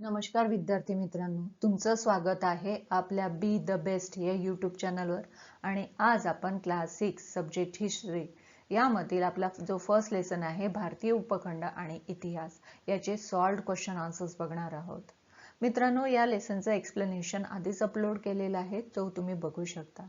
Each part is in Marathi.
नमस्कार विद्यार्थी मित्रांनो तुमचं स्वागत आहे आपल्या बी द बेस्ट या यूट्यूब चॅनलवर आणि आज आपण क्लास सिक्स सब्जेक्ट हिस्ट्री यामधील आपला जो फर्स्ट लेसन आहे भारतीय उपखंड आणि इतिहास याचे सॉल्ड क्वेश्चन आन्सर्स बघणार आहोत. मित्रांनो या लेसनचं एक्सप्लेनेशन आधीच अपलोड केलेलं आहे जो तुम्ही बघू शकता.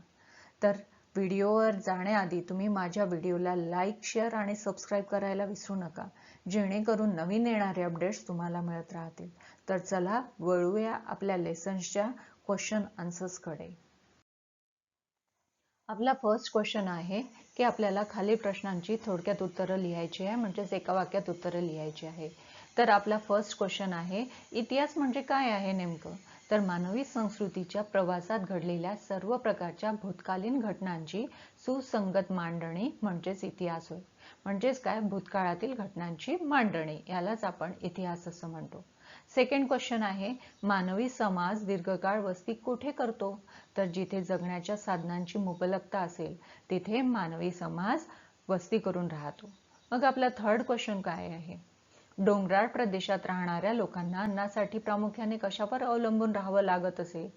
तर व्हिडिओवर जाण्याआधी तुम्ही माझ्या व्हिडिओला लाईक शेअर आणि सबस्क्राईब करायला विसरू नका. जेणेकरून नवीन येणारे अपडेट्स तुम्हाला मिळत राहतील. तर चला वळूया आपल्या लेसन्सच्या क्वेश्चन आन्सर्सकडे आपला फर्स्ट क्वेश्चन आहे की आपल्याला खाली प्रश्नांची थोडक्यात उत्तरं लिहायची आहे म्हणजेच एका वाक्यात उत्तरं लिहायची आहे. तर आपला फर्स्ट क्वेश्चन आहे इतिहास म्हणजे काय आहे नेमकं? तर मानवी संस्कृतीच्या प्रवासात घडलेल्या सर्व प्रकारच्या भूतकालीन घटनांची सुसंगत मांडणी म्हणजेच इतिहास होय. म्हणजेच काय? भूतकाळातील घटनांची मांडणी. यालाच आपण इतिहास असं म्हणतो. सेकंड क्वेश्चन आहे मानवी समाज दीर्घकाळ वस्ती कुठे करतो? तर जिथे जगण्याच्या साधनांची मुबलकता असेल तिथे मानवी समाज वस्ती करून राहतो. मग आपला थर्ड क्वेश्चन काय आहे? डोंगराळ प्रदेशात राहणाऱ्या लोकांना अन्नासाठी प्रामुख्याने कशावर अवलंबून राहावं लागत असेल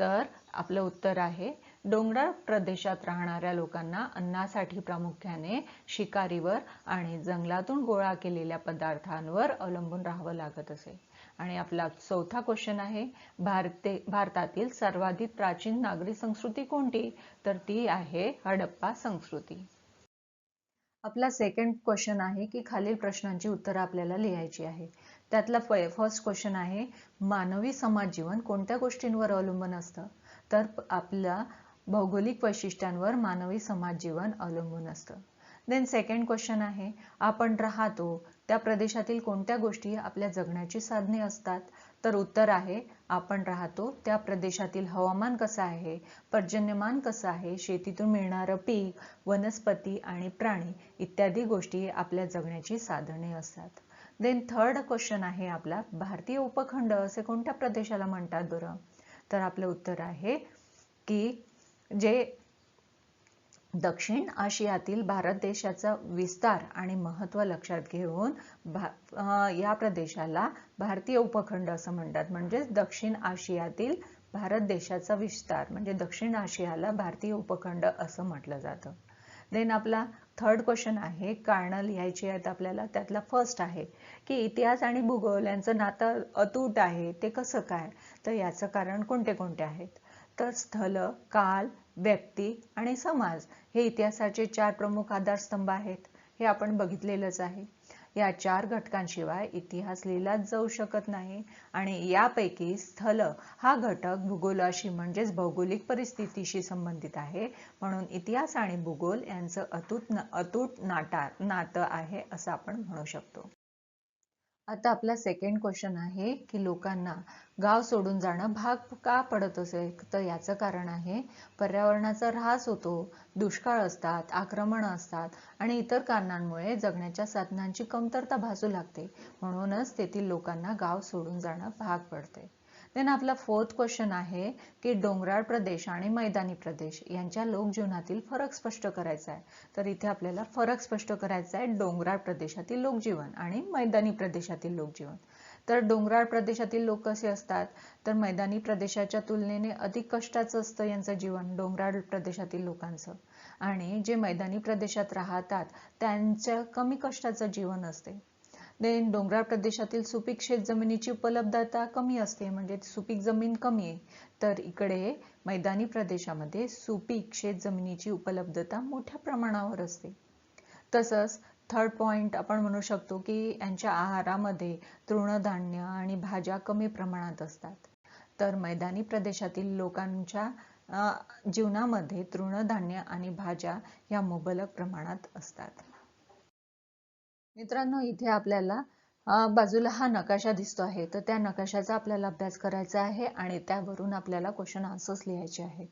तर आपलं उत्तर आहे डोंगराळ प्रदेशात राहणाऱ्या लोकांना अन्नासाठी प्रामुख्याने शिकारीवर आणि जंगलातून गोळा केलेल्या पदार्थांवर अवलंबून राहावं लागत असे. आणि आपला चौथा क्वेश्चन आहे भारते भारतातील सर्वाधिक प्राचीन नागरी संस्कृती कोणती? तर ती आहे हडप्पा संस्कृती. आपला सेकंड क्वेश्चन आहे की खालील प्रश्नांची उत्तरं आपल्याला लिहायची आहे. त्यातला फर्स्ट क्वेश्चन आहे मानवी समाज जीवन कोणत्या गोष्टींवर अवलंबून असतं? तर आपला भौगोलिक वैशिष्ट्यांवर मानवी समाज जीवन अवलंबून असतं. देन सेकंड क्वेश्चन आहे आपण राहतो त्या प्रदेशातील कोणत्या गोष्टी आपल्या जगण्याची साधने असतात? तर उत्तर आहे आपण राहतो त्या प्रदेशातील हवामान कसं आहे पर्जन्यमान कसं आहे शेतीतून मिळणारं पीक वनस्पती आणि प्राणी इत्यादी गोष्टी आपल्या जगण्याची साधने असतात. देन थर्ड क्वेश्चन आहे आपला भारतीय उपखंड असे कोणत्या प्रदेशाला म्हणतात बरं? तर आपलं उत्तर आहे की जे दक्षिण आशियातील भारत देशाचा विस्तार आणि महत्त्व लक्षात घेऊन या प्रदेशाला भारतीय उपखंड असं म्हणतात. म्हणजे दक्षिण आशियातील भारत देशाचा विस्तार म्हणजे दक्षिण आशियाला भारतीय उपखंड असं म्हटलं जातं. देन आपला थर्ड क्वेश्चन आहे कारणं लिहायची आहेत आपल्याला त्यातला फर्स्ट आहे की इतिहास आणि भूगोल यांचं नातं अतूट आहे ते कसं काय? तर याचं कारण कोणते कोणते आहेत? तर स्थल काल व्यक्ती आणि समाज हे इतिहासाचे चार प्रमुख आधारस्तंभ आहेत हे आपण बघितलेलंच आहे. या चार घटकांशिवाय इतिहास लिहिलाच जाऊ शकत नाही आणि यापैकी स्थल हा घटक भूगोलाशी म्हणजेच भौगोलिक परिस्थितीशी संबंधित आहे म्हणून इतिहास आणि भूगोल यांचं अतूट अतूट नाटा नातं आहे असं आपण म्हणू शकतो. आता आपला सेकंड क्वेश्चन आहे की लोकांना गाव सोडून जाणं भाग का पडत असेल तर याचं कारण आहे पर्यावरणाचा ऱ्हास होतो दुष्काळ असतात आक्रमण असतात आणि इतर कारणांमुळे जगण्याच्या साधनांची कमतरता भासू लागते. म्हणूनच तेथील लोकांना गाव सोडून जाणं भाग पडते. देन आपला फोर्थ क्वेश्चन आहे की डोंगराळ प्रदेश आणि मैदानी प्रदेश यांच्या लोकजीवनातील फरक स्पष्ट करायचा आहे. तर इथे आपल्याला फरक स्पष्ट करायचा आहे डोंगराळ प्रदेशातील लोकजीवन आणि मैदानी प्रदेशातील लोकजीवन. तर डोंगराळ प्रदेशातील लोक कसे असतात? तर मैदानी प्रदेशाच्या तुलनेने अधिक कष्टाचं असतं यांचं जीवन डोंगराळ प्रदेशातील लोकांचं. आणि जे मैदानी प्रदेशात राहतात त्यांच्या कमी कष्टाचं जीवन असते. देन डोंगराळ प्रदेशातील सुपीक शेत जमिनीची उपलब्धता कमी असते म्हणजे सुपीक जमीन कमी आहे. तर इकडे मैदानी प्रदेशामध्ये सुपीक शेत जमिनीची उपलब्धता मोठ्या प्रमाणावर असते. तसंच थर्ड पॉइंट आपण म्हणू शकतो की यांच्या आहारामध्ये तृणधान्य आणि भाज्या कमी प्रमाणात असतात. तर मैदानी प्रदेशातील लोकांच्या जीवनामध्ये तृणधान्य आणि भाज्या या मुबलक प्रमाणात असतात. मित्रांनो इथे आपल्याला बाजूला हा नकाशा दिसतो आहे. तर त्या नकाशाचा आपल्याला अभ्यास करायचा आहे आणि त्यावरून आपल्याला क्वेश्चन आन्सर्स लिहायचे आहेत.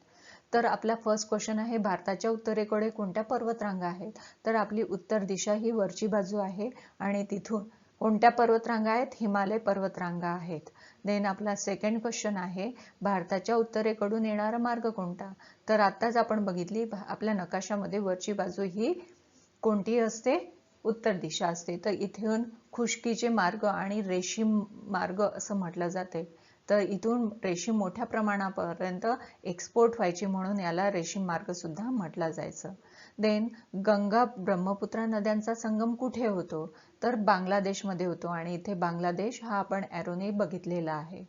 तर आपला फर्स्ट क्वेश्चन आहे भारताच्या उत्तरेकडे कोणत्या पर्वतरांगा आहेत? तर आपली उत्तर दिशा ही वरची बाजू आहे आणि तिथून कोणत्या पर्वतरांगा आहेत? हिमालय पर्वतरांगा आहेत. देन आपला सेकंड क्वेश्चन आहे भारताच्या उत्तरेकडून येणारा मार्ग कोणता? तर आत्ताच आपण बघितली आपल्या नकाशामध्ये वरची बाजू ही कोणती असते? उत्तर दिशा असते. तर इथून खुष्कीचे मार्ग आणि रेशीम मार्ग असं म्हटलं जाते. तर इथून रेशीम मोठ्या प्रमाणापर्यंत एक्सपोर्ट व्हायची म्हणून याला रेशीम मार्ग सुद्धा म्हटला जायचं. देन गंगा ब्रह्मपुत्रा नद्यांचा संगम कुठे होतो? तर बांगलादेशमध्ये होतो आणि इथे बांगलादेश हा आपण ॲरोने बघितलेला आहे.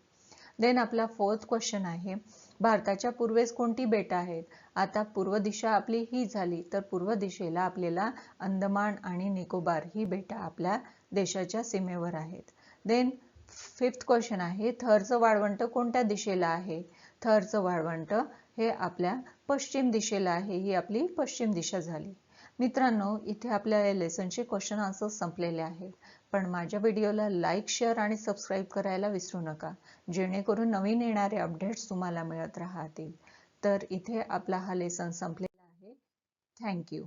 देन आपला फोर्थ क्वेश्चन आहे. भारताच्या पूर्वेस कोणती बेटं आहेत? आता पूर्व दिशा आपली ही झाली तर पूर्व दिशेला आपल्याला अंदमान आणि निकोबार ही बेटं आपल्या देशाच्या सीमेवर आहेत. देन फिफ्थ क्वेश्चन आहे थरचं वाळवंट कोणत्या दिशेला आहे? थरचं वाळवंट हे आपल्या पश्चिम दिशेला आहे ही आपली पश्चिम दिशा झाली. मित्रांनो इथे आपल्या या लेसनचे क्वेश्चन आन्सर संपलेले आहेत. पण माझ्या व्हिडिओला लाईक शेअर आणि सबस्क्राईब करायला विसरू नका. जेणेकरून नवीन येणारे अपडेट्स तुम्हाला मिळत राहतील. तर इथे आपला हा लेसन संपलेला आहे. थँक्यू